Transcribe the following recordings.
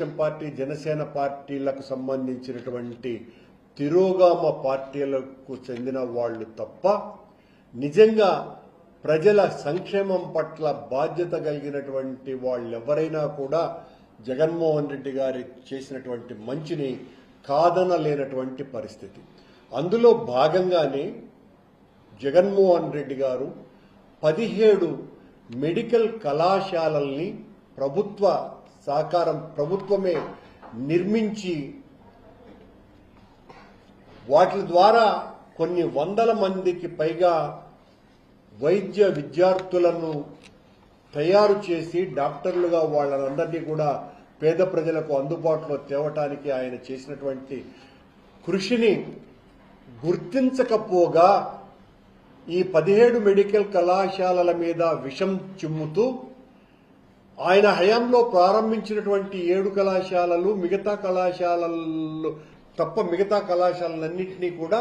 Telugu Desam party Janasena పార్టీలకు సంబంధించినటువంటి తిరోగామ పార్టీలకు చెందిన వాళ్ళు తప్ప నిజంగా ప్రజల సంక్షేమం పట్ల బాధ్యత కలిగినటువంటి వాళ్ళెవరైనా కూడా జగన్మోహన్ రెడ్డి గారి చేసినటువంటి మంచిని కాదనలేనటువంటి పరిస్థితి. అందులో భాగంగానే జగన్మోహన్ రెడ్డి గారు పదిహేడు మెడికల్ కళాశాలల్ని ప్రభుత్వ సహకారం ప్రభుత్వమే నిర్మించి వాటి ద్వారా కొన్ని వందల మందికి పైగా వైద్య విద్యార్థులను తయారు చేసి డాక్టర్లుగా వాళ్ళందరినీ కూడా పేద ప్రజలకు అందుబాటులో తేవటానికి ఆయన చేసినటువంటి కృషిని గుర్తించకపోగా ఈ పదిహేడు మెడికల్ కళాశాలల మీద విషం చిమ్ముతూ ఆయన హయాంలో ప్రారంభించినటువంటి ఏడు కళాశాలలు మిగతా కళాశాలలు తప్ప మిగతా కళాశాలలన్నింటినీ కూడా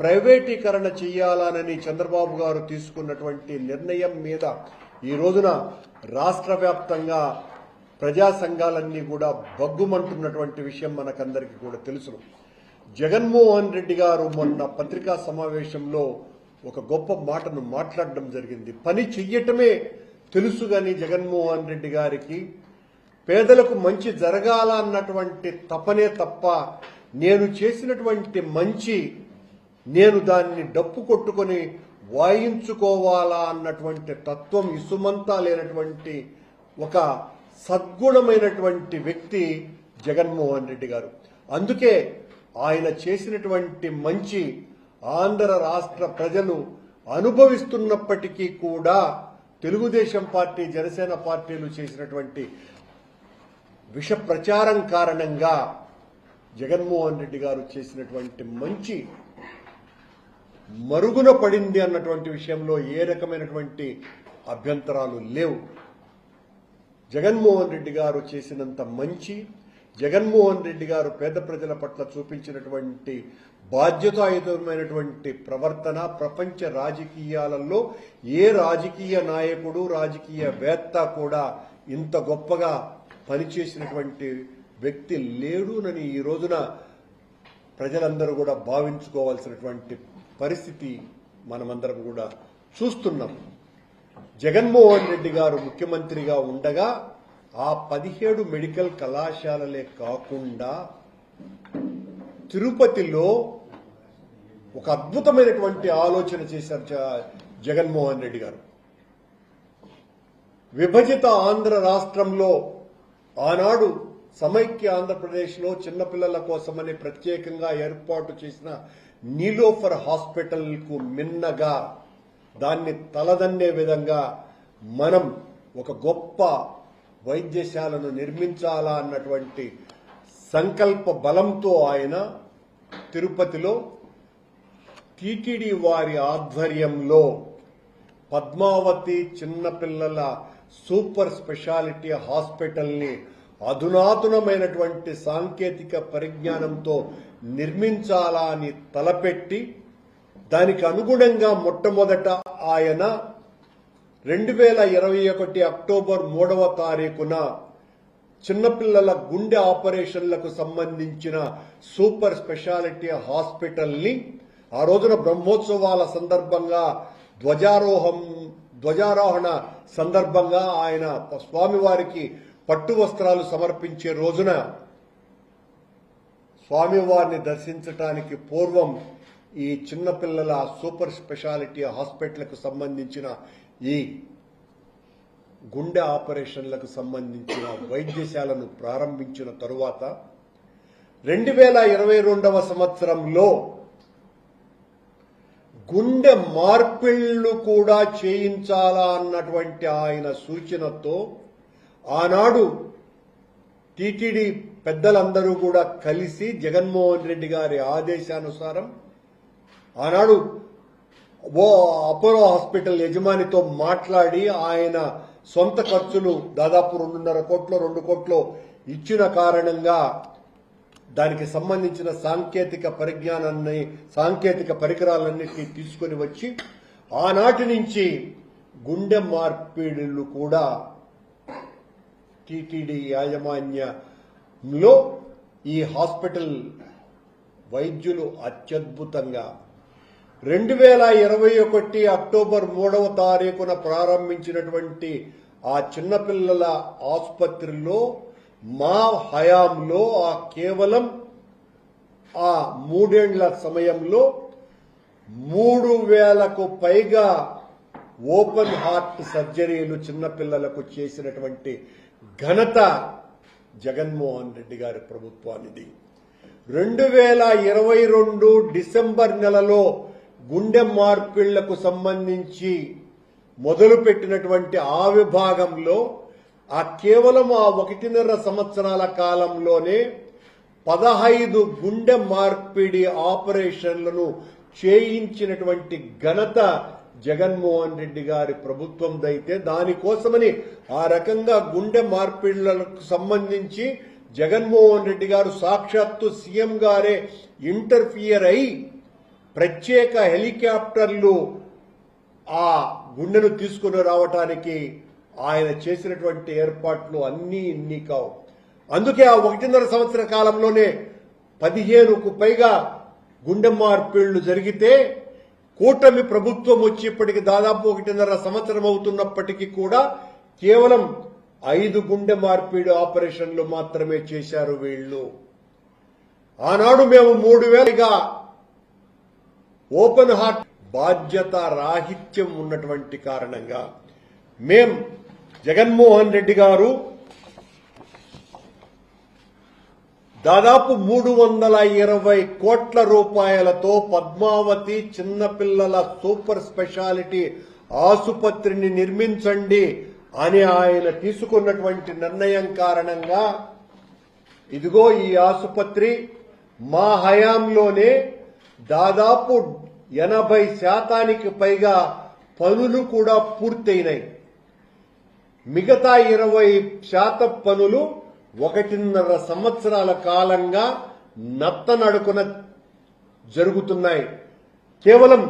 ప్రైవేటీకరణ చేయాలనని చంద్రబాబు గారు తీసుకున్నటువంటి నిర్ణయం మీద ఈ రోజున రాష్ట్ర వ్యాప్తంగా ప్రజా సంఘాలన్నీ కూడా బగ్గుమంటున్నటువంటి విషయం మనకందరికీ కూడా తెలుసును జగన్మోహన్ రెడ్డి గారు మొన్న పత్రికా సమావేశంలో ఒక గొప్ప మాటను మాట్లాడడం జరిగింది. పని చెయ్యటమే తెలుసు కానీ జగన్మోహన్ రెడ్డి గారికి పేదలకు మంచి జరగాల అన్నటువంటి తపనే తప్ప నేను చేసినటువంటి మంచి నేను దాన్ని డప్పు కొట్టుకొని వాయించుకోవాలా అన్నటువంటి తత్వం ఇసుమంతా లేనటువంటి ఒక సద్గుణమైనటువంటి వ్యక్తి జగన్మోహన్ రెడ్డి గారు. అందుకే ఆయన చేసినటువంటి మంచి ఆంధ్ర రాష్ట్ర ప్రజలు అనుభవిస్తున్నప్పటికీ కూడా తెలుగుదేశం పార్టీ జనసేన పార్టీలు చేసినటువంటి విష ప్రచారం కారణంగా జగన్మోహన్ రెడ్డి గారు చేసినటువంటి మంచి మరుగున పడింది అన్నటువంటి విషయంలో ఏ రకమైనటువంటి అభ్యంతరాలు లేవు. జగన్మోహన్ రెడ్డి గారు చేసినంత మంచి జగన్మోహన్ రెడ్డి గారు పేద ప్రజల పట్ల చూపించినటువంటి బాధ్యతాయుతమైనటువంటి ప్రవర్తన ప్రపంచ రాజకీయాలలో ఏ రాజకీయ నాయకుడు రాజకీయవేత్త కూడా ఇంత గొప్పగా పనిచేసినటువంటి వ్యక్తి లేడునని ఈ రోజున ప్రజలందరూ కూడా భావించుకోవాల్సినటువంటి పరిస్థితి మనమందరం కూడా చూస్తున్నాం. జగన్మోహన్ రెడ్డి గారు ముఖ్యమంత్రిగా ఉండగా ఆ పదిహేడు మెడికల్ కళాశాలలే కాకుండా తిరుపతిలో ఒక అద్భుతమైనటువంటి ఆలోచన చేశారు జ- జగన్మోహన్ రెడ్డి గారు. విభజిత ఆంధ్ర రాష్ట్రంలో ఆనాడు సమైక్య ఆంధ్రప్రదేశ్లో చిన్నపిల్లల కోసమని ప్రత్యేకంగా ఏర్పాటు చేసిన నీలోఫర్ హాస్పిటల్కు మిన్నగా దాన్ని తలదన్నే విధంగా మనం ఒక గొప్ప వైద్యశాలను నిర్మించాలా అన్నటువంటి సంకల్ప బలంతో ఆయన తిరుపతిలో టీటీడీ వారి ఆధ్వర్యంలో పద్మావతి చిన్నపిల్లల సూపర్ స్పెషాలిటీ హాస్పిటల్ని అధునాతనమైనటువంటి సాంకేతిక పరిజ్ఞానంతో నిర్మించాలా అని తలపెట్టి దానికి అనుగుణంగా మొట్టమొదట ఆయన రెండు వేల ఇరవై ఒకటి అక్టోబర్ మూడవ తారీఖున చిన్నపిల్లల గుండె ఆపరేషన్లకు సంబంధించిన సూపర్ స్పెషాలిటీ హాస్పిటల్ని ఆ రోజున బ్రహ్మోత్సవాల సందర్భంగా ధ్వజారోహం ధ్వజారోహణ సందర్భంగా ఆయన స్వామివారికి పట్టు వస్త్రాలు సమర్పించే రోజున స్వామివారిని దర్శించటానికి పూర్వం ఈ చిన్నపిల్లల సూపర్ స్పెషాలిటీ హాస్పిటల్కు సంబంధించిన ఈ గుండె ఆపరేషన్లకు సంబంధించిన వైద్యశాలను ప్రారంభించిన తరువాత రెండు వేల ఇరవై రెండవ సంవత్సరంలో గుండె మార్పిళ్ళు కూడా చేయించాలా అన్నటువంటి ఆయన సూచనతో ఆనాడు టీటీడీ పెద్దలందరూ కూడా కలిసి జగన్మోహన్ రెడ్డి గారి ఆదేశానుసారం ఆనాడు ఓ అపోలో హాస్పిటల్ యజమానితో మాట్లాడి ఆయన సొంత ఖర్చులు దాదాపు రెండున్నర కోట్లు రెండు కోట్లు ఇచ్చిన కారణంగా దానికి సంబంధించిన సాంకేతిక పరిజ్ఞానాన్ని సాంకేతిక పరికరాలన్నింటినీ తీసుకొని వచ్చి ఆనాటి నుంచి గుండె మార్పిడులు కూడా టీటీడీ యాజమాన్యంలో ఈ హాస్పిటల్ వైద్యులు అత్యద్భుతంగా రెండు వేల ఇరవై ఒకటి అక్టోబర్ మూడవ తారీఖున ప్రారంభించినటువంటి ఆ చిన్నపిల్లల ఆసుపత్రిలో మా హయాంలో ఆ కేవలం ఆ మూడేండ్ల సమయంలో మూడు వేలకు పైగా ఓపెన్ హార్ట్ సర్జరీలు చిన్నపిల్లలకు చేసినటువంటి ఘనత జగన్మోహన్ రెడ్డి గారి ప్రభుత్వానిది. రెండు వేల ఇరవై రెండు డిసెంబర్ నెలలో గుండె మార్పిళ్ళకు సంబంధించి మొదలుపెట్టినటువంటి ఆ విభాగంలో ఆ కేవలం ఆ ఒకటిన్నర సంవత్సరాల కాలంలోనే పదహైదు గుండె మార్పిడి ఆపరేషన్లను చేయించినటువంటి ఘనత జగన్మోహన్ రెడ్డి గారి ప్రభుత్వందైతే దానికోసమని ఆ రకంగా గుండె మార్పిడులకు సంబంధించి జగన్మోహన్ రెడ్డి గారు సాక్షాత్తు సీఎం గారే ఇంటర్ఫియర్ అయి ప్రత్యేక హెలికాప్టర్లు ఆ గుండెను తీసుకుని రావటానికి ఆయన చేసినటువంటి ఏర్పాట్లు అన్నీ ఇన్ని కావు. అందుకే ఆ ఒకటిన్నర సంవత్సర కాలంలోనే పదిహేనుకు పైగా గుండె మార్పిళ్ళు జరిగితే కూటమి ప్రభుత్వం వచ్చి ఇప్పటికి దాదాపు ఒకటిన్నర సంవత్సరం అవుతున్నప్పటికీ కూడా కేవలం ఐదు గుండె మార్పిడి ఆపరేషన్లు మాత్రమే చేశారు వీళ్ళు. ఆనాడు మేము మూడు వేలుగా ఓపెన్ హార్ట్ బాధ్యత రాహిత్యం ఉన్నటువంటి కారణంగా మేం జగన్మోహన్ రెడ్డి గారు దాదాపు మూడు వందల ఇరవై కోట్ల రూపాయలతో పద్మావతి చిన్నపిల్లల సూపర్ స్పెషాలిటీ ఆసుపత్రిని నిర్మించండి అని ఆయన తీసుకున్నటువంటి నిర్ణయం కారణంగా ఇదిగో ఈ ఆసుపత్రి మా హయాంలోనే దాదాపు ఎనభై శాతానికి పైగా పనులు కూడా పూర్తయినాయి. మిగతా ఇరవై శాతం పనులు ఒకటిన్నర సంవత్సరాల కాలంగా నత్తనడుకున జరుగుతున్నాయి. కేవలం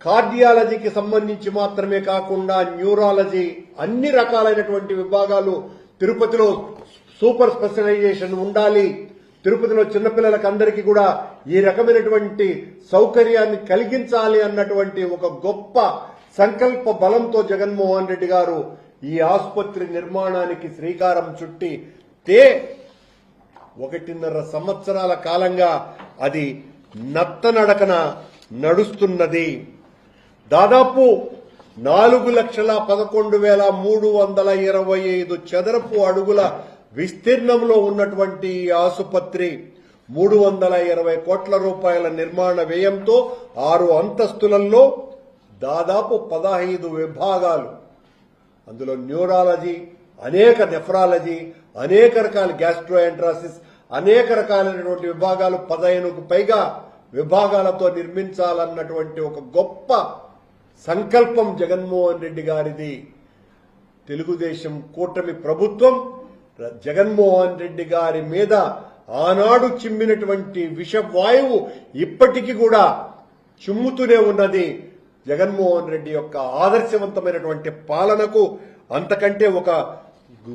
కార్డియాలజీకి సంబంధించి మాత్రమే కాకుండా న్యూరాలజీ అన్ని రకాలైనటువంటి విభాగాలు తిరుపతిలో సూపర్ స్పెషలైజేషన్ ఉండాలి. తిరుపతిలో చిన్నపిల్లలకు అందరికీ కూడా ఈ రకమైనటువంటి సౌకర్యాన్ని కలిగించాలి అన్నటువంటి ఒక గొప్ప సంకల్ప బలంతో జగన్మోహన్ రెడ్డి గారు ఈ ఆసుపత్రి నిర్మాణానికి శ్రీకారం చుట్టి తే ఒకటిన్నర సంవత్సరాల కాలంగా అది నత్తనడకన నడుస్తున్నది. దాదాపు నాలుగు లక్షల పదకొండు వేల మూడు వందల ఇరవై ఐదు చదరపు అడుగుల విస్తీర్ణంలో ఉన్నటువంటి ఆసుపత్రి మూడు వందల ఇరవై కోట్ల రూపాయల నిర్మాణ వ్యయంతో ఆరు అంతస్తులలో దాదాపు పదహైదు విభాగాలు. అందులో న్యూరాలజీ అనేక నెఫ్రాలజీ అనేక రకాల గ్యాస్ట్రోఎంట్రాసిస్ అనేక రకాలైనటువంటి విభాగాలు పదిహేనుకు పైగా విభాగాలతో నిర్మించాలన్నటువంటి ఒక గొప్ప సంకల్పం జగన్మోహన్ రెడ్డి గారిది. తెలుగుదేశం కూటమి ప్రభుత్వం జగన్మోహన్ రెడ్డి గారి మీద ఆనాడు చిమ్మినటువంటి విషవాయువు ఇప్పటికీ కూడా చిమ్ముతూనే ఉన్నది. జగన్మోహన్ రెడ్డి యొక్క ఆదర్శవంతమైనటువంటి పాలనకు అంతకంటే ఒక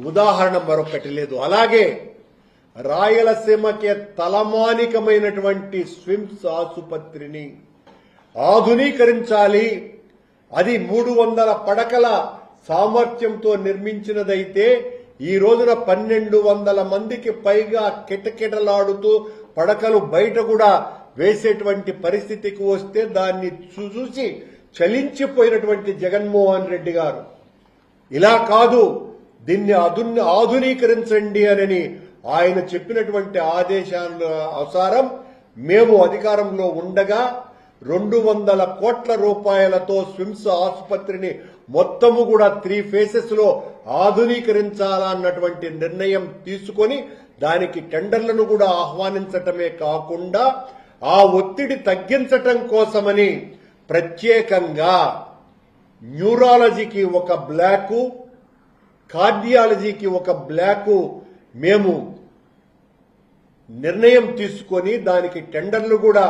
ఉదాహరణ మరొకటి లేదు. అలాగే రాయలసీమకే తలమానికమైనటువంటి స్విమ్స్ ఆసుపత్రిని ఆధునీకరించాలి. అది మూడు వందల పడకల సామర్థ్యంతో నిర్మించినదైతే ఈ రోజున పన్నెండు వందల మందికి పైగా కిటకిటలాడుతూ పడకలు బయట కూడా వేసేటువంటి పరిస్థితికి వస్తే దాన్ని చూసి చలించిపోయినటువంటి జగన్మోహన్ రెడ్డి గారు. ఇలా కాదు దీన్ని అదున్ని ఆధునీకరించండి అని ఆయన చెప్పినటువంటి ఆదేశాల అనుసారం మేము అధికారంలో ఉండగా రెండు వందల కోట్ల రూపాయలతో స్విమ్స్ ఆసుపత్రిని మొత్తము కూడా త్రీ ఫేసెస్లో ఆధునీకరించాలన్నటువంటి నిర్ణయం తీసుకొని దానికి టెండర్లను కూడా ఆహ్వానించటమే కాకుండా ఆ ఒత్తిడి తగ్గించటం కోసమని ప్రత్యేకంగా న్యూరాలజీకి ఒక బ్లాకు కార్డియాలజీకి ఒక బ్లాకు మేము నిర్ణయం తీసుకొని దానికి టెండర్లు కూడా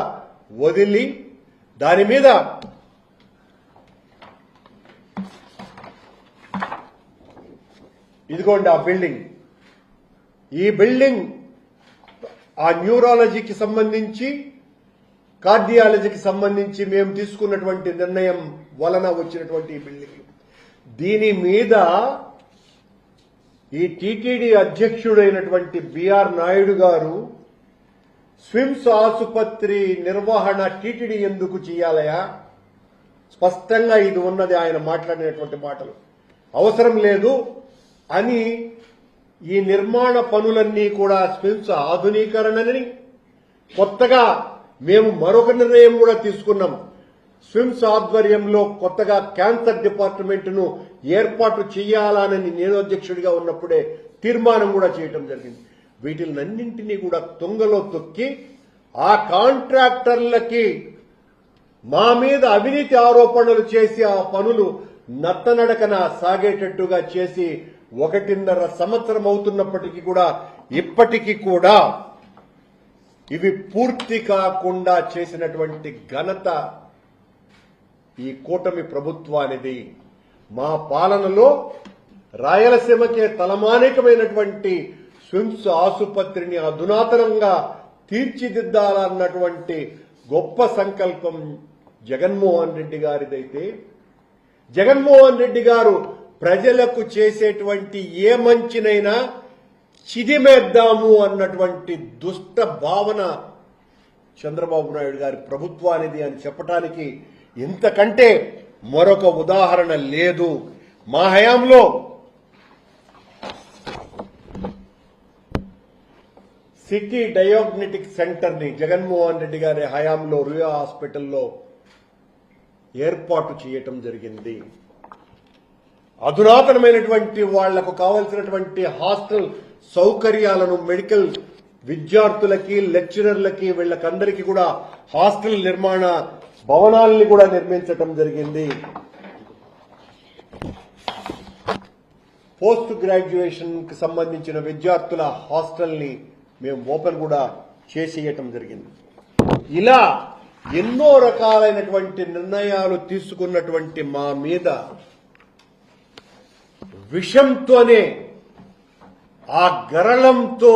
వదిలి దాని మీద ఇదిగోండి ఆ బిల్డింగ్. ఈ బిల్డింగ్ ఆ న్యూరాలజీకి సంబంధించి కార్డియాలజీకి సంబంధించి మేము తీసుకున్నటువంటి నిర్ణయం వలన వచ్చినటువంటి ఈ బిల్డింగ్. దీని మీద ఈ టీటీడీ అధ్యక్షుడైనటువంటి బిఆర్ నాయుడు గారు స్విమ్స్ ఆసుపత్రి నిర్వహణ టీటీడీ ఎందుకు చేయాలయా? స్పష్టంగా ఇది ఉన్నది ఆయన మాట్లాడినటువంటి మాటలు. అవసరం లేదు అని ఈ నిర్మాణ పనులన్నీ కూడా స్విమ్స్ ఆధునీకరణని కొత్తగా మేము మరొక నిర్ణయం కూడా తీసుకున్నాం. స్విమ్స్ ఆధ్వర్యంలో కొత్తగా క్యాన్సర్ డిపార్ట్మెంట్ను ఏర్పాటు చేయాలని నేను అధ్యక్షుడిగా ఉన్నప్పుడే తీర్మానం కూడా చేయటం జరిగింది. వీటినన్నింటినీ కూడా తుంగలో తొక్కి ఆ కాంట్రాక్టర్లకి మా మీద అవినీతి ఆరోపణలు చేసి ఆ పనులు నత్తనడకన సాగేటట్టుగా చేసి ఒకటిన్నర సంవత్సరం అవుతున్నప్పటికీ కూడా ఇప్పటికీ కూడా ఇవి పూర్తి కాకుండా చేసినటువంటి ఘనత ఈ కూటమి ప్రభుత్వానిది. మా పాలనలో రాయలసీమకే తలమానికమైనటువంటి స్విమ్స్ ఆసుపత్రిని అధునాతనంగా తీర్చిదిద్దాలన్నటువంటి గొప్ప సంకల్పం జగన్మోహన్ రెడ్డి గారిదైతే జగన్మోహన్ రెడ్డి గారు ప్రజలకు చేసేటువంటి ఏ మంచినైనా చిదిమేద్దాము అన్నటువంటి దుష్ట భావన చంద్రబాబు నాయుడు గారి ప్రభుత్వానిది అని చెప్పటానికి ఇంతకంటే మరొక ఉదాహరణ లేదు. మా హయాంలో సిటీ డయాగ్నెటిక్ సెంటర్ని జగన్మోహన్ రెడ్డి గారి హయాంలో రుయా హాస్పిటల్లో ఏర్పాటు చేయటం జరిగింది. అధునాతనమైనటువంటి వాళ్ళకు కావలసినటువంటి హాస్టల్ సౌకర్యాలను మెడికల్ విద్యార్థులకి లెక్చరర్లకి వీళ్ళకందరికీ కూడా హాస్టల్ నిర్మాణ భవనాల్ని కూడా నిర్మించటం జరిగింది. పోస్ట్ గ్రాడ్యుయేషన్కి సంబంధించిన విద్యార్థుల హాస్టల్ని మేము ఓపెన్ కూడా చేసేయటం జరిగింది. ఇలా ఎన్నో రకాలైనటువంటి నిర్ణయాలు తీసుకున్నటువంటి మా మీద విషంతోనే ఆ గరళంతో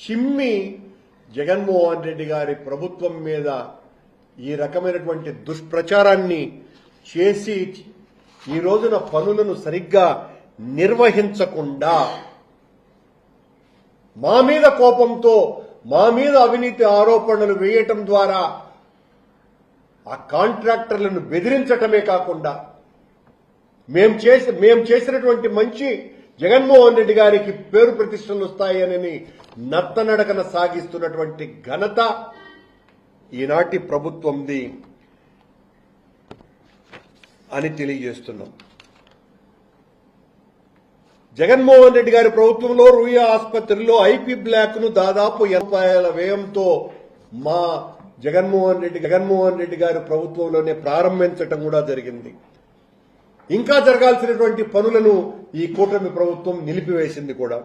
చిమ్మి జగన్మోహన్ రెడ్డి గారి ప్రభుత్వం మీద ఈ రకమైనటువంటి దుష్ప్రచారాన్ని చేసి ఈ రోజున పనులను సరిగ్గా నిర్వహించకుండా మా మీద కోపంతో మా మీద అవినీతి ఆరోపణలు వేయటం ద్వారా ఆ కాంట్రాక్టర్లను బెదిరించటమే కాకుండా మేము చేసి మేము చేసినటువంటి మంచి జగన్మోహన్ రెడ్డి గారికి పేరు ప్రతిష్టలు వస్తాయని నత్తనడకన సాగిస్తున్నటువంటి ఘనత ఈనాటి ప్రభుత్వంది అని తెలియజేస్తున్నాం. జగన్మోహన్ రెడ్డి గారి ప్రభుత్వంలో రూయా ఆసుపత్రిలో ఐపీ బ్లాక్ను దాదాపు రూపాయల వ్యయంతో మా జగన్మోహన్ రెడ్డి జగన్మోహన్ రెడ్డి గారి ప్రభుత్వంలోనే ప్రారంభించటం కూడా జరిగింది. ఇంకా జరగాల్సినటువంటి పనులను ఈ కూటమి ప్రభుత్వం నిలిపివేసింది కూడా.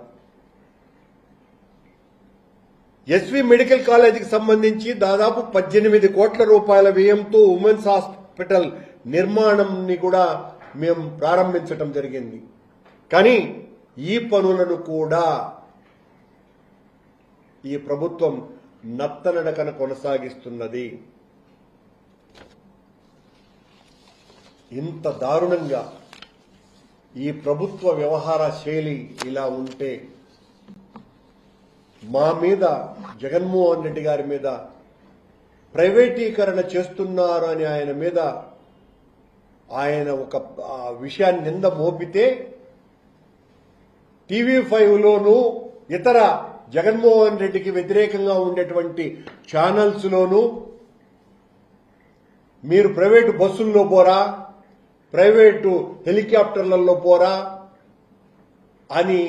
ఎస్వి మెడికల్ కాలేజీకి సంబంధించి దాదాపు పద్దెనిమిది కోట్ల రూపాయల వ్యయంతో ఉమెన్స్ హాస్పిటల్ నిర్మాణంని కూడా మేము ప్రారంభించటం జరిగింది. కానీ ఈ పనులను కూడా ఈ ప్రభుత్వం నత్తనడకన కొనసాగిస్తున్నది. ఇంత దారుణంగా ఈ ప్రభుత్వ వ్యవహార శైలి ఇలా ఉంటే మా మీద జగన్మోహన్ రెడ్డి గారి మీద ప్రైవేటీకరణ చేస్తున్నారు అని ఆయన మీద ఆయన ఒక ఆ, విషయాన్ని నింద మోపితే టీవీ ఫైవ్లోనూ ఇతర జగన్మోహన్ రెడ్డికి వ్యతిరేకంగా ఉండేటువంటి ఛానల్స్లోనూ మీరు ప్రైవేటు బస్సుల్లో పోరా ప్రైవేటు హెలికాప్టర్లలో పోరా అని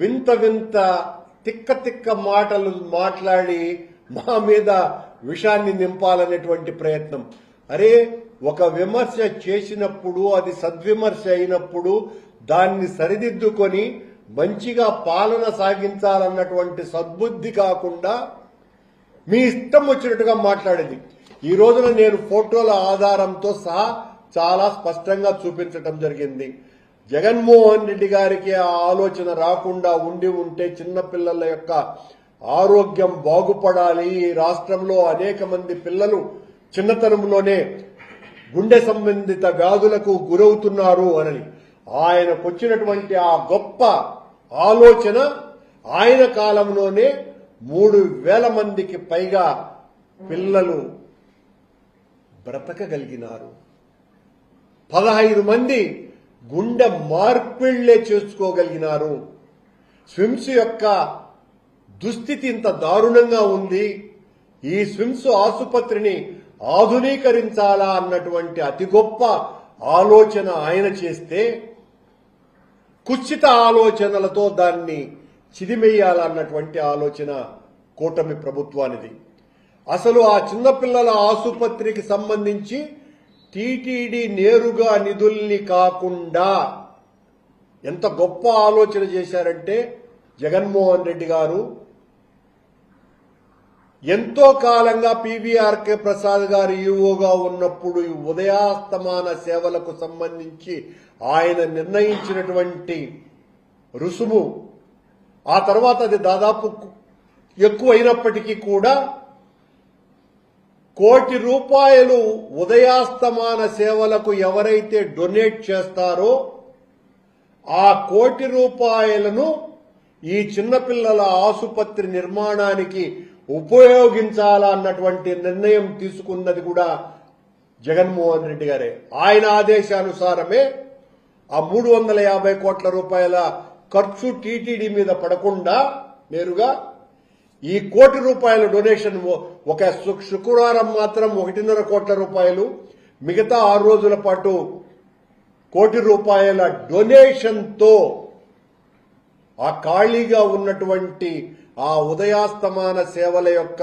వింత వింత తిక్క తిక్క మాటలు మాట్లాడి మా మీద విషాన్ని నింపాలనేటువంటి ప్రయత్నం. అరే ఒక విమర్శ చేసినప్పుడు అది సద్విమర్శ అయినప్పుడు దాన్ని సరిదిద్దుకొని మంచిగా పాలన సాగించాలన్నటువంటి సద్బుద్ధి కాకుండా మీ ఇష్టం వచ్చినట్టుగా మాట్లాడేది. ఈ రోజున నేను ఫోటోల ఆధారంతో సహా చాలా స్పష్టంగా చూపించటం జరిగింది. జగన్మోహన్ రెడ్డి గారికి ఆ ఆలోచన రాకుండా ఉండి ఉంటే చిన్నపిల్లల యొక్క ఆరోగ్యం బాగుపడాలి. ఈ రాష్ట్రంలో అనేక మంది పిల్లలు చిన్నతనంలోనే గుండె సంబంధిత వ్యాధులకు గురవుతున్నారు అని. ఆయనకొచ్చినటువంటి ఆ గొప్ప ఆలోచన ఆయన కాలంలోనే మూడు వేల మందికి పైగా పిల్లలు బ్రతకగలిగినారు. పదహైదు మంది గుండె మార్పిళ్ళే చేసుకోగలిగినారు. స్విమ్స్ యొక్క దుస్థితి ఇంత దారుణంగా ఉంది. ఈ స్విమ్స్ ఆసుపత్రిని ఆధునీకరించాలా అన్నటువంటి అతి గొప్ప ఆలోచన ఆయన చేస్తే కుచిత ఆలోచనలతో దాన్ని చిదిమెయ్యాలన్నటువంటి ఆలోచన కూటమి ప్రభుత్వానిది. అసలు ఆ చిన్నపిల్లల ఆసుపత్రికి సంబంధించి టీటీడీ నేరుగా నిధుల్ని కాకుండా ఎంత గొప్ప ఆలోచన చేశారంటే జగన్మోహన్ రెడ్డి గారు. ఎంతో కాలంగా పీవీఆర్కే ప్రసాద్ గారు ఈవోగా ఉన్నప్పుడు ఉదయాస్తమాన సేవలకు సంబంధించి ఆయన నిర్ణయించినటువంటి రుసుము ఆ తర్వాత అది దాదాపు ఎక్కువ అయినప్పటికీ కూడా కోటి రూపాయలు ఉదయాస్తమాన సేవలకు ఎవరైతే డొనేట్ చేస్తారో ఆ కోటి రూపాయలను ఈ చిన్నపిల్లల ఆసుపత్రి నిర్మాణానికి ఉపయోగించాలన్నటువంటి నిర్ణయం తీసుకున్నది కూడా జగన్మోహన్ రెడ్డి గారే. ఆయన ఆదేశానుసారమే ఆ మూడు వందల యాభై కోట్ల రూపాయల ఖర్చు టీటీడీ మీద పడకుండా నేరుగా ఈ కోటి రూపాయల డొనేషన్ ఒక శుక్రవారం మాత్రం ఒకటిన్నర కోట్ల రూపాయలు మిగతా ఆరు రోజుల పాటు కోటి రూపాయల డొనేషన్తో ఆ ఖాళీగా ఉన్నటువంటి ఆ ఉదయాస్తమాన సేవల యొక్క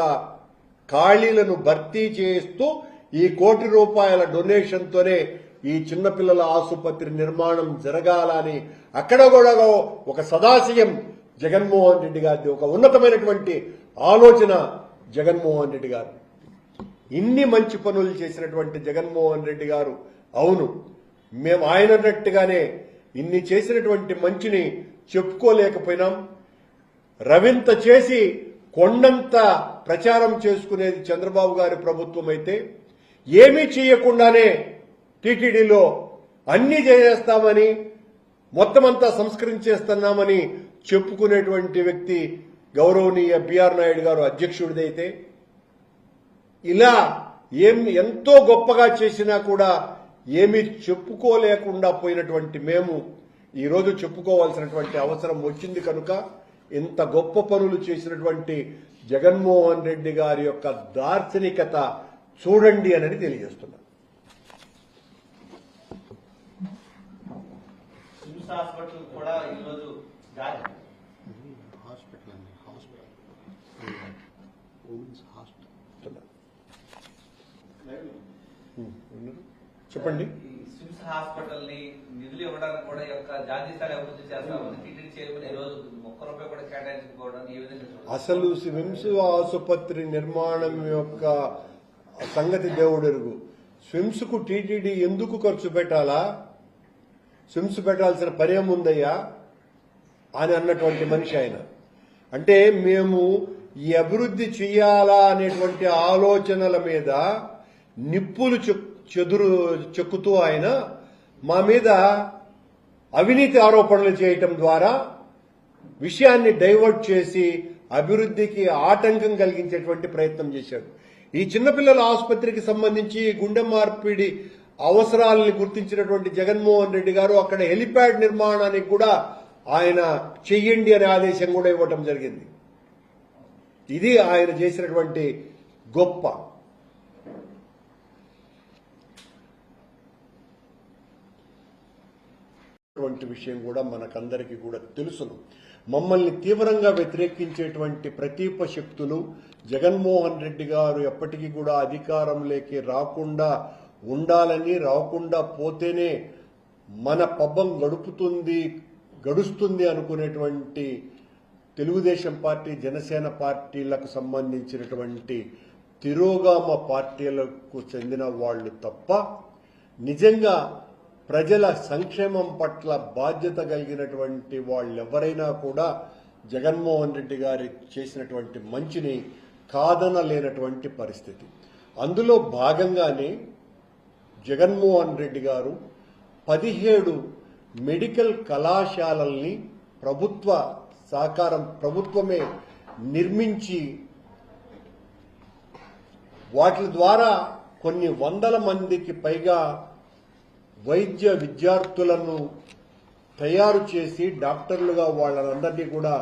ఖాళీలను భర్తీ చేస్తూ ఈ కోటి రూపాయల డొనేషన్తోనే ఈ చిన్నపిల్లల ఆసుపత్రి నిర్మాణం జరగాలని అక్కడ కూడా ఒక సదాశయం జగన్మోహన్ రెడ్డి గారి ఒక ఉన్నతమైనటువంటి ఆలోచన జగన్మోహన్ రెడ్డి గారు. ఇన్ని మంచి పనులు చేసినటువంటి జగన్మోహన్ రెడ్డి గారు అవును మేము ఆయన అన్నట్టుగానే ఇన్ని చేసినటువంటి మంచిని చెప్పుకోలేకపోయినాం. రవింత చేసి కొండంత ప్రచారం చేసుకునేది చంద్రబాబు గారి ప్రభుత్వం అయితే ఏమీ చేయకుండానే టీటీడీలో అన్ని చేసేస్తామని మొత్తం అంతా సంస్కరించేస్తున్నామని చెప్పుకునేటువంటి వ్యక్తి గౌరవనీయ బిఆర్ నాయుడు గారు అధ్యక్షుడిదైతే ఇలా ఏం ఎంతో గొప్పగా చేసినా కూడా ఏమీ చెప్పుకోలేకుండా పోయినటువంటి మేము ఈరోజు చెప్పుకోవాల్సినటువంటి అవసరం వచ్చింది కనుక ఇంత గొప్ప పనులు చేసినటువంటి జగన్మోహన్ రెడ్డి గారి యొక్క దార్శనికత చూడండి అని తెలియజేస్తున్నా. హాస్పిటల్ కూడా ఈరోజు జారీ హాస్పిటల్ అండి హాస్పిటల్ ఉమెన్స్ హాస్పిటల్. చెప్పండి. ఈ సిమ్స్ హాస్పిటల్ని నిధులు ఇవ్వడానికి కూడా యొక్క జాతీయ స్థాయి అభివృద్ధి చేస్తామని టీటీడీ చైర్మన్ ఈ రోజు ఒక్క రూపాయి కూడా కేటాయించుకోవడం ఏ విధంగా చూడాలి? అసలు స్విమ్స్ ఆసుపత్రి నిర్మాణం యొక్క సంగతి దేవుడెరుగు. స్విమ్స్కు టీటీడీ ఎందుకు ఖర్చు పెట్టాలా? స్విమ్స్ పెట్టాల్సిన పని ఏముందయ్యా అని అన్నటువంటి మనిషి ఆయన. అంటే మేము ఈ అభివృద్ధి చేయాలా అనేటువంటి ఆలోచనల మీద నిప్పులు చెదురు చెక్కుతూ ఆయన మా మీద అవినీతి ఆరోపణలు చేయటం ద్వారా విషయాన్ని డైవర్ట్ చేసి అభివృద్ధికి ఆటంకం కలిగించేటువంటి ప్రయత్నం చేశాడు. ఈ చిన్నపిల్లల ఆసుపత్రికి సంబంధించి గుండె మార్పిడి అవసరాలని గుర్తించినటువంటి జగన్మోహన్ రెడ్డి గారు అక్కడ హెలిప్యాడ్ నిర్మాణానికి కూడా ఆయన చెయ్యండి అనే ఆదేశం కూడా ఇవ్వటం జరిగింది. ఇది ఆయన చేసినటువంటి గొప్ప అటువంటి విషయం కూడా మనకందరికీ కూడా తెలుసును. మమ్మల్ని తీవ్రంగా వ్యతిరేకించేటువంటి ప్రతీప శక్తులు జగన్మోహన్ రెడ్డి గారు ఎప్పటికీ కూడా అధికారంలోకి రాకుండా ఉండాలని రాకుండా పోతేనే మన పబ్బం గడుపుతుంది గడుస్తుంది అనుకునేటువంటి తెలుగుదేశం పార్టీ జనసేన పార్టీలకు సంబంధించినటువంటి తిరోగామ పార్టీలకు చెందిన వాళ్ళు తప్ప నిజంగా ప్రజల సంక్షేమం పట్ల బాధ్యత కలిగినటువంటి వాళ్ళెవరైనా కూడా జగన్మోహన్ రెడ్డి గారి చేసినటువంటి మంచిని కాదనలేనటువంటి పరిస్థితి. అందులో భాగంగానే జగన్మోహన్ రెడ్డి గారు పదిహేడు మెడికల్ కళాశాలల్ని ప్రభుత్వ సహకారం ప్రభుత్వమే నిర్మించి వాటి ద్వారా కొన్ని వందల మందికి పైగా వైద్య విద్యార్థులను తయారు చేసి డాక్టర్లుగా వాళ్ళందరినీ కూడా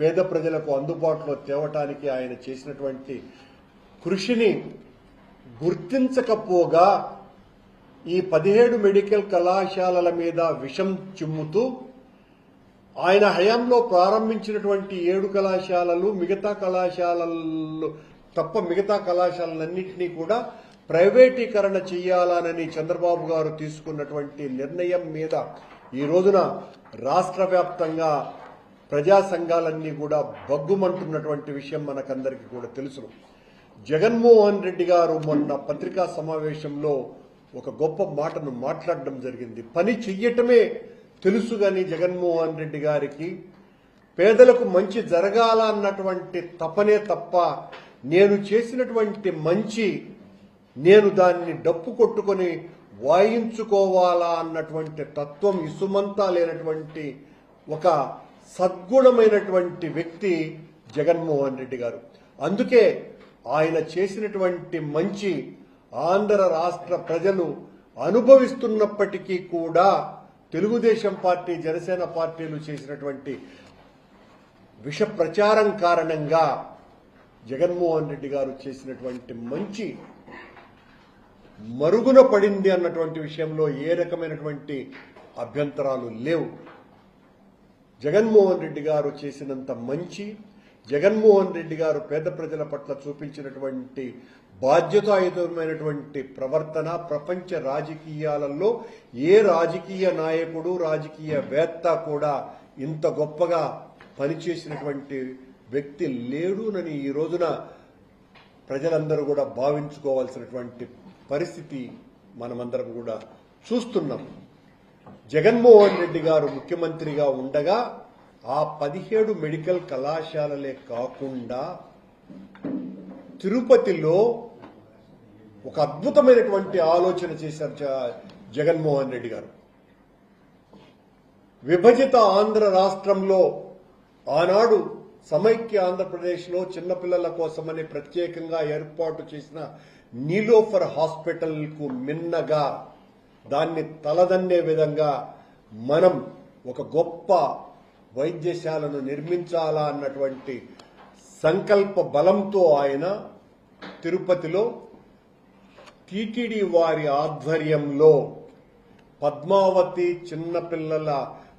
పేద ప్రజలకు అందుబాటులో తేవటానికి ఆయన చేసినటువంటి కృషిని గుర్తించకపోగా ఈ పదిహేడు మెడికల్ కళాశాలల మీద విషం చిమ్ముతూ ఆయన హయాంలో ప్రారంభించినటువంటి ఏడు కళాశాలలు మిగతా కళాశాలలు తప్ప మిగతా కళాశాలలన్నింటినీ కూడా ప్రైవేటీకరణ చేయాలనని చంద్రబాబు గారు తీసుకున్నటువంటి నిర్ణయం మీద ఈ రోజున రాష్ట్ర వ్యాప్తంగా ప్రజా సంఘాలన్నీ కూడా బగ్గుమంటున్నటువంటి విషయం మనకందరికీ కూడా తెలుసు. జగన్మోహన్ రెడ్డి గారు మొన్న పత్రికా సమావేశంలో ఒక గొప్ప మాటను మాట్లాడడం జరిగింది. పని చెయ్యటమే తెలుసు కానీ జగన్మోహన్ రెడ్డి గారికి పేదలకు మంచి జరగాల అన్నటువంటి తపనే తప్ప నేను చేసినటువంటి మంచి నేను దాన్ని డప్పు కొట్టుకొని వాయించుకోవాలా అన్నటువంటి తత్వం ఇసుమంతా లేనటువంటి ఒక సద్గుణమైనటువంటి వ్యక్తి జగన్మోహన్ రెడ్డి గారు. అందుకే ఆయన చేసినటువంటి మంచి ఆంధ్ర రాష్ట్ర ప్రజలు అనుభవిస్తున్నప్పటికీ కూడా తెలుగుదేశం పార్టీ జనసేన పార్టీలు చేసినటువంటి విష ప్రచారం కారణంగా జగన్మోహన్ రెడ్డి గారు చేసినటువంటి మంచి మరుగున పడింది అన్నటువంటి విషయంలో ఏ రకమైనటువంటి అభ్యంతరాలు లేవు. జగన్మోహన్ రెడ్డి గారు చేసినంత మంచి జగన్మోహన్ రెడ్డి గారు పేద ప్రజల పట్ల చూపించినటువంటి బాధ్యతాయుతమైనటువంటి ప్రవర్తన ప్రపంచ రాజకీయాలలో ఏ రాజకీయ నాయకుడు రాజకీయవేత్త కూడా ఇంత గొప్పగా పనిచేసినటువంటి వ్యక్తి లేడునని ఈ రోజున ప్రజలందరూ కూడా భావించుకోవాల్సినటువంటి పరిస్థితి మనమందరం కూడా చూస్తున్నాం. జగన్మోహన్ రెడ్డి గారు ముఖ్యమంత్రిగా ఉండగా ఆ పదిహేడు మెడికల్ కళాశాలలే కాకుండా తిరుపతిలో ఒక అద్భుతమైనటువంటి ఆలోచన చేశారు జగన్మోహన్ రెడ్డి గారు. విభజిత ఆంధ్ర రాష్ట్రంలో ఆనాడు సమైక్య ఆంధ్రప్రదేశ్లో చిన్నపిల్లల కోసమని ప్రత్యేకంగా ఏర్పాటు చేసిన నీలోఫర్ హాస్పిటల్కు మిన్నగా దాన్ని తలదన్నే విధంగా మనం ఒక గొప్ప వైద్యశాలను నిర్మించాలా అన్నటువంటి సంకల్ప బలంతో ఆయన తిరుపతిలో టీటీడీ వారి ఆధ్వర్యంలో పద్మావతి చిన్నపిల్లల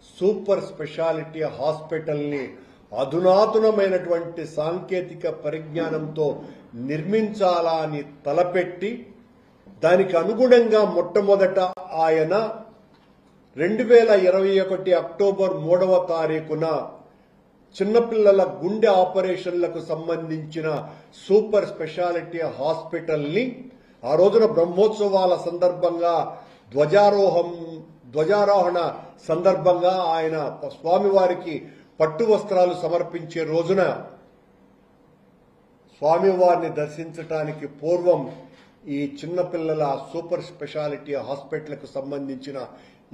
సూపర్ స్పెషాలిటీ హాస్పిటల్ని అధునాతనమైనటువంటి సాంకేతిక పరిజ్ఞానంతో నిర్మించాలా అని తలపెట్టి దానికి అనుగుణంగా మొట్టమొదట ఆయన రెండు వేల ఇరవై ఒకటి అక్టోబర్ మూడవ తారీఖున చిన్నపిల్లల గుండె ఆపరేషన్లకు సంబంధించిన సూపర్ స్పెషాలిటీ హాస్పిటల్ని ఆ రోజున బ్రహ్మోత్సవాల సందర్భంగా ధ్వజారోహం ధ్వజారోహణ సందర్భంగా ఆయన స్వామివారికి పట్టు వస్త్రాలు సమర్పించే రోజున స్వామివారిని దర్శించటానికి పూర్వం ఈ చిన్నపిల్లల సూపర్ స్పెషాలిటీ హాస్పిటల్కు సంబంధించిన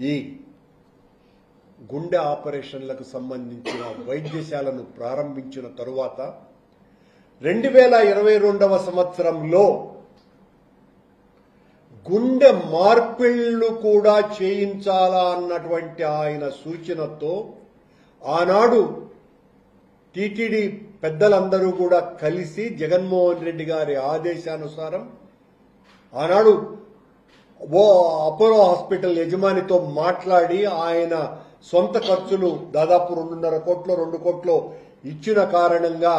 ఈ గుండె ఆపరేషన్లకు సంబంధించిన వైద్యశాలను ప్రారంభించిన తరువాత రెండు వేల ఇరవై రెండవ సంవత్సరంలో గుండె మార్పిళ్ళు కూడా చేయించాలా అన్నటువంటి ఆయన సూచనతో ఆనాడు టీటీడీ పెద్దలందరూ కూడా కలిసి జగన్మోహన్ రెడ్డి గారి ఆదేశానుసారం ఆనాడు ఓ అపోలో హాస్పిటల్ యజమానితో మాట్లాడి ఆయన సొంత ఖర్చులు దాదాపు రెండున్నర కోట్లు రెండు కోట్లు ఇచ్చిన కారణంగా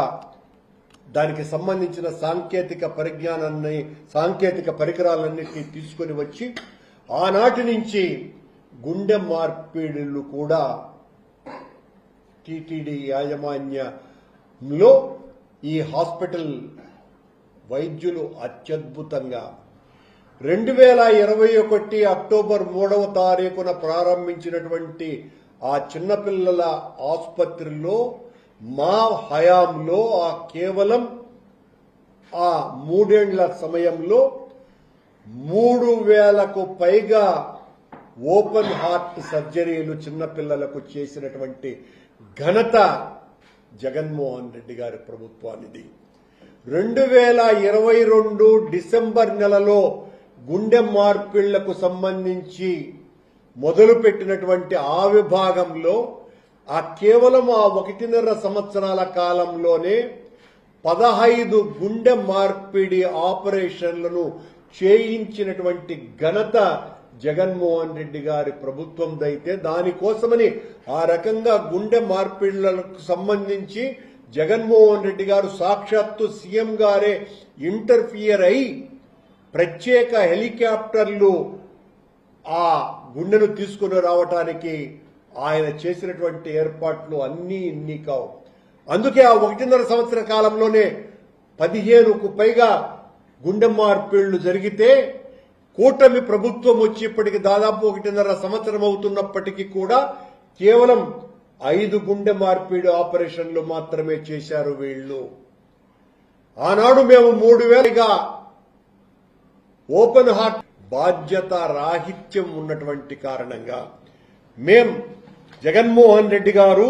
దానికి సంబంధించిన సాంకేతిక పరిజ్ఞానాన్ని సాంకేతిక పరికరాలన్నింటినీ తీసుకొని వచ్చి ఆనాటి నుంచి గుండె మార్పిడులు కూడా టీటీడీ యాజమాన్యంలో ఈ హాస్పిటల్ వైద్యులు అత్యద్భుతంగా రెండు వేల ఇరవై ఒకటి అక్టోబర్ మూడవ తారీఖున ప్రారంభించినటువంటి ఆ చిన్నపిల్లల ఆసుపత్రిలో మా హయాంలో ఆ కేవలం ఆ మూడేండ్ల సమయంలో మూడు వేలకు పైగా ఓపెన్ హార్ట్ సర్జరీలు చిన్నపిల్లలకు చేసినటువంటి ఘనత జగన్మోహన్ రెడ్డి గారి ప్రభుత్వానిది. రెండు వేల ఇరవై రెండు డిసెంబర్ నెలలో గుండె మార్పిళ్ళకు సంబంధించి మొదలుపెట్టినటువంటి ఆ విభాగంలో ఆ కేవలం ఆ ఒకటిన్నర సంవత్సరాల కాలంలోనే పదహైదు గుండె మార్పిడి ఆపరేషన్లను చేయించినటువంటి ఘనత జగన్మోహన్ రెడ్డి గారి ప్రభుత్వందైతే దానికోసమని ఆ రకంగా గుండె మార్పిళ్ళకు సంబంధించి జగన్మోహన్ రెడ్డి గారు సాక్షాత్తు సీఎం గారే ఇంటర్ఫియర్ అయి ప్రత్యేక హెలికాప్టర్లు ఆ గుండెను తీసుకుని రావటానికి ఆయన చేసినటువంటి ఏర్పాట్లు అన్నీ ఇన్ని కావు. అందుకే ఆ ఒకటిన్నర సంవత్సర కాలంలోనే పదిహేనుకు పైగా గుండె మార్పిళ్ళు జరిగితే కూటమి ప్రభుత్వం వచ్చి ఇప్పటికి దాదాపు ఒకటిన్నర సంవత్సరం అవుతున్నప్పటికీ కూడా కేవలం ఐదు గుండె మార్పిడి ఆపరేషన్లు మాత్రమే చేశారు వీళ్ళు. ఆనాడు మేము మూడు వేలుగా ఓపెన్ హార్ట్ బాధ్యత రాహిత్యం ఉన్నటువంటి కారణంగా మేం జగన్మోహన్ రెడ్డి గారు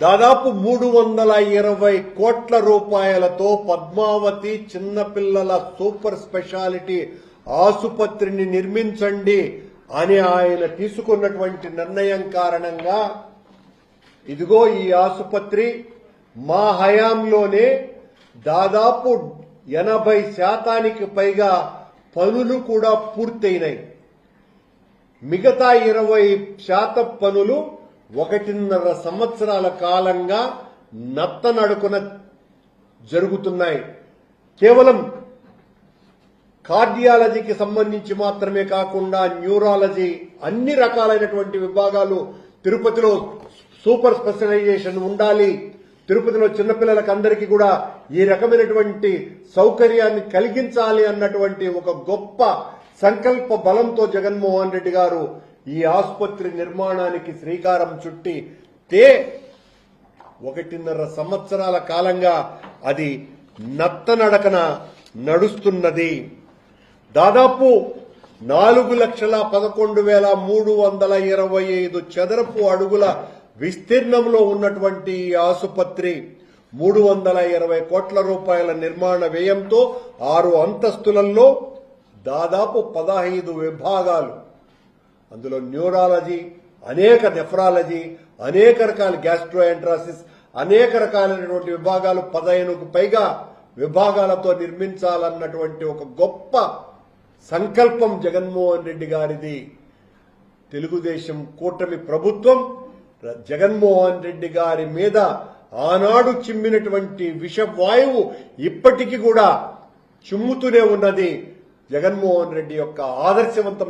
దాదాపు మూడు వందల ఇరవై కోట్ల రూపాయలతో పద్మావతి చిన్నపిల్లల సూపర్ స్పెషాలిటీ ఆసుపత్రిని నిర్మించండి అని ఆయన తీసుకున్నటువంటి నిర్ణయం కారణంగా ఇదిగో ఈ ఆసుపత్రి మా హయాంలోనే దాదాపు ఎనభై శాతానికి పైగా పనులు కూడా పూర్తయినాయి. మిగతా ఇరవై శాతం పనులు ఒకటిన్నర సంవత్సరాల కాలంగా నత్తనడుకున జరుగుతున్నాయి. కేవలం కార్డియాలజీకి సంబంధించి మాత్రమే కాకుండా న్యూరాలజీ అన్ని రకాలైనటువంటి విభాగాలు తిరుపతిలో సూపర్ స్పెషలైజేషన్ ఉండాలి. తిరుపతిలో చిన్నపిల్లలకు అందరికీ కూడా ఈ రకమైనటువంటి సౌకర్యాన్ని కలిగించాలి అన్నటువంటి ఒక గొప్ప సంకల్ప బలంతో జగన్మోహన్ రెడ్డి గారు ఈ ఆసుపత్రి నిర్మాణానికి శ్రీకారం చుట్టి తే ఒకటిన్నర సంవత్సరాల కాలంగా అది నత్తనడకన నడుస్తున్నది. దాదాపు నాలుగు లక్షల పదకొండు వేల మూడు వందల ఇరవై ఐదు చదరపు అడుగుల విస్తీర్ణంలో ఉన్నటువంటి ఈ ఆసుపత్రి మూడు వందల ఇరవై కోట్ల రూపాయల నిర్మాణ వ్యయంతో ఆరు అంతస్తులలో దాదాపు పదహైదు విభాగాలు. అందులో న్యూరాలజీ అనేక నెఫ్రాలజీ అనేక రకాల గ్యాస్ట్రోఎంట్రాసిస్ అనేక రకాలైనటువంటి విభాగాలు పదిహేనుకు పైగా విభాగాలతో నిర్మించాలన్నటువంటి ఒక గొప్ప సంకల్పం జగన్మోహన్ రెడ్డి గారిది. తెలుగుదేశం కూటమి ప్రభుత్వం జగన్మోహన్ రెడ్డి గారి మీద ఆనాడు చిమ్మినటువంటి విషవాయువు ఇప్పటికీ కూడా చిమ్ముతూనే ఉన్నది. జగన్మోహన్ రెడ్డి యొక్క ఆదర్శవంతమైన